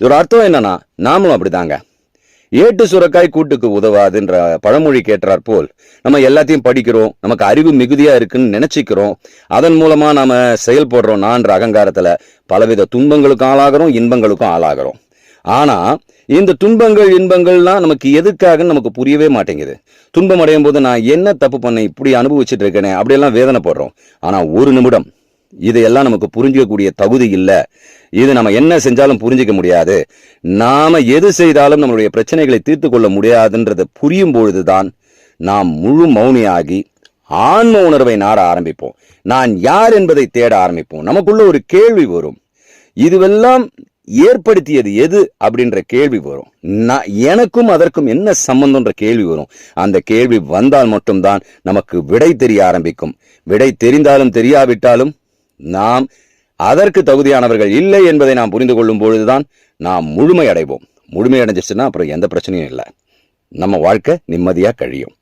இதோட அர்த்தம் என்னன்னா நாமளும் அப்படிதாங்க. ஏட்டு சுரக்காய் கூட்டுக்கு உதவாதுன்ற பழமொழி கேட்டார் போல் நம்ம எல்லாத்தையும் படிக்கிறோம் நமக்கு அறிவு மிகுதியா இருக்குன்னு நினைச்சிக்கிறோம். அதன் மூலமா நாம செயல்படுறோம் நான்ற அகங்காரத்துல பலவித துன்பங்களுக்கும் ஆளாகிறோம் இன்பங்களுக்கும் ஆளாகிறோம். ஆனா இந்த துன்பங்கள் இன்பங்கள்லாம் நமக்கு எதுக்காகன்னு நமக்கு புரியவே மாட்டேங்குது. துன்பம் அடையும் போது நான் என்ன தப்பு பண்ணேன் இப்படி அனுபவிச்சுட்டு இருக்கேனே அப்படியெல்லாம் வேதனைப்படுறோம். ஆனா ஒரு நிமிடம் இதையெல்லாம் நமக்கு புரிஞ்சிக்கக்கூடிய தகுதி இல்லை. இது நம்ம என்ன செஞ்சாலும் புரிஞ்சிக்க முடியாது. நாம எது செய்தாலும் நம்மளுடைய பிரச்சனைகளை தீர்த்து கொள்ள முடியாதுன்றது புரியும் பொழுதுதான் நாம் முழு மௌனியாகி ஆன்ம உணர்வை நாட ஆரம்பிப்போம். நான் யார் என்பதை தேட ஆரம்பிப்போம். நமக்குள்ள ஒரு கேள்வி வரும். இதுவெல்லாம் ஏற்படுத்தியது எது அப்படின்ற கேள்வி வரும். நான் எனக்கும் அதற்கும் என்ன சம்பந்தம்ன்ற கேள்வி வரும். அந்த கேள்வி வந்தால் மட்டும்தான் நமக்கு விடை தெரிய ஆரம்பிக்கும். விடை தெரிந்தாலும் தெரியாவிட்டாலும் நாம் அதற்கு தகுதியானவர்கள் இல்லை என்பதை நாம் புரிந்து கொள்ளும் பொழுதுதான் நாம் முழுமை அடைவோம். முழுமை அடைஞ்சிச்சுன்னா அப்புறம் எந்த பிரச்சனையும் இல்லை. நம்ம வாழ்க்கை நிம்மதியா கழியும்.